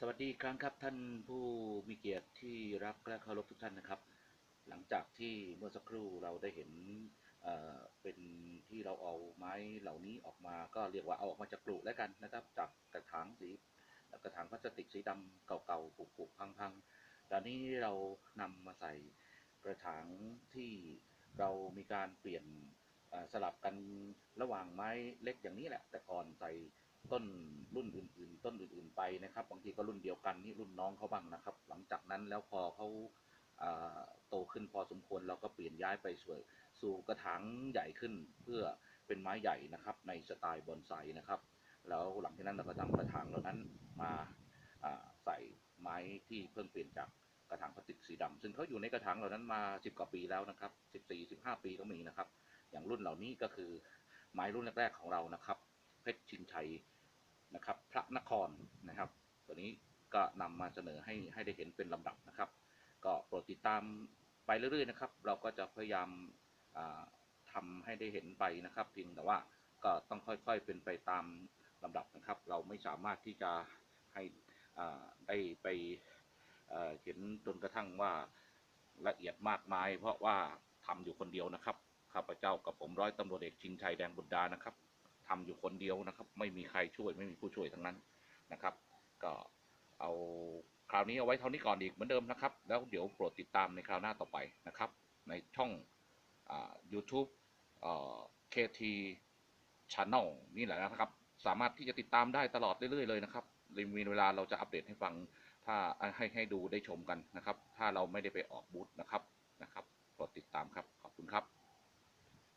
สวัสดีครั้งครับท่านผู้มีเกียรติที่รักและเคารพทุกท่านนะครับ หลังจากที่เมื่อสักครู่เราได้เห็นเเป็นที่เราเอาไม้เหล่านี้ออกมาก็เรียกว่าเอาออกมาจากกลุ่แล้วกันนะครับ จากกระถางสีกระถางพลาสติกสีดำเก่าๆผุๆพังๆตอนนี้เรานำมาใส่กระถางที่เรามีการเปลี่ยนสลับกันระหว่างไม้เล็กอย่างนี้แหละ แต่ก่อนใส่ ต้นรุ่นอื่น ๆ ต้นอื่น ๆ ไปนะครับ บางทีก็รุ่นเดียวกันนี่รุ่นน้องเขาบ้างนะครับ หลังจากนั้นแล้วพอเขาโตขึ้นพอสมควรเราก็เปลี่ยนย้ายไปสู่สู่กระถางใหญ่ขึ้นเพื่อเป็นไม้ใหญ่นะครับ ในสไตล์บอนไซนะครับ แล้วหลังจากนั้นเราก็นำกระถางเหล่านั้นมาใส่ไม้ที่เพิ่งเปลี่ยนจากกระถางพลาสติกสีดำซึ่งเขาอยู่ในกระถางเหล่านั้นมา 10 กว่าปีแล้วนะครับ 14 15 ปีก็มีนะครับ อย่างรุ่นเหล่านี้ก็คือไม้รุ่นแรก ๆ ของเรานะครับ เพชรชินชัย นะครับ พระนครนะครับ ตัวนี้ก็นำมาเสนอให้ให้ได้เห็นเป็นลำดับนะครับ ก็โปรดติดตามไปเรื่อยๆนะครับ เราก็จะพยายามอ่าทำให้ได้เห็นไปนะครับเพียงแต่ว่าก็ต้องค่อยๆเป็นไปตามลำดับนะครับ เราไม่สามารถที่จะให้ได้ไปเห็นจนกระทั่งว่าละเอียดมากมาย เพราะว่าทำอยู่คนเดียวนะครับข้าพเจ้ากับผมร้อยตำรวจเอกชิงชัยแดงบุตรดานะครับ ทำอยู่คนเดียวนะครับ ไม่มีใครช่วยไม่มีผู้ช่วยทั้งนั้นนะครับ ก็เอาคราวนี้เอาไว้เท่านี้ก่อนอีกเหมือนเดิมนะครับ แล้วเดี๋ยวโปรดติดตามในคราวหน้าต่อไปนะครับ ในช่องอา YouTube เอ่อ KT Channel นี่แหละนะครับ สามารถที่จะติดตามได้ตลอดเรื่อยๆเลยนะครับมีเวลาเราจะอัปเดตให้ฟังถ้าให้ให้ดูได้ชมกันนะครับ ถ้าเราไม่ได้ไปออกบูธนะครับ